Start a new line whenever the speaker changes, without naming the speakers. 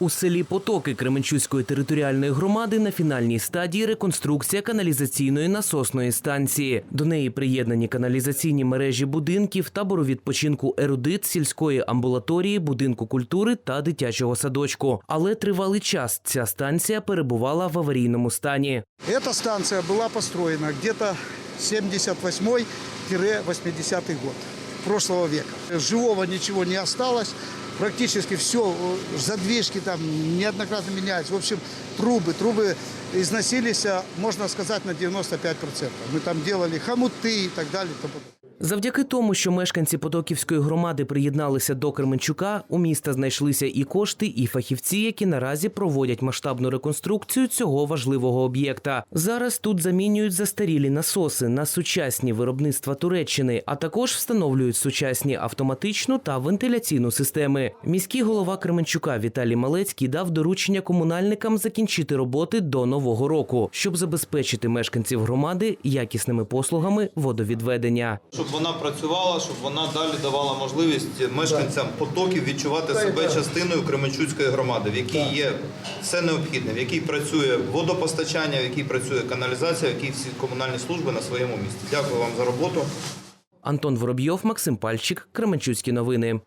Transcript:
У селі Потоки Кременчуцької територіальної громади на фінальній стадії реконструкція каналізаційної насосної станції. До неї приєднані каналізаційні мережі будинків, табору відпочинку ерудит, сільської амбулаторії, будинку культури та дитячого садочку. Але тривалий час ця станція перебувала в аварійному стані.
Эта станция была построена где-то 78-80 год прошлого века. Живого ничего не осталось Практически все, задвижки там неоднократно меняются. В общем, трубы, трубы износились, а, можно сказать, на 95%. Мы там делали хомуты и так далее.
Завдяки тому, що мешканці Потоківської громади приєдналися до Кременчука, у міста знайшлися і кошти, і фахівці, які наразі проводять масштабну реконструкцію цього важливого об'єкта. Зараз тут замінюють застарілі насоси на сучасні виробництва Туреччини, а також встановлюють сучасні автоматичну та вентиляційну системи. Міський голова Кременчука Віталій Малецький дав доручення комунальникам закінчити роботи до нового року, щоб забезпечити мешканців громади якісними послугами водовідведення.
Щоб вона працювала, щоб вона далі давала можливість мешканцям потоків відчувати себе частиною Кременчуцької громади, в якій є все необхідне, в якій працює водопостачання, в якій працює каналізація, в якій всі комунальні служби на своєму місці. Дякую вам за роботу.
Антон Воробйов, Максим Пальчик, Кременчуцькі новини.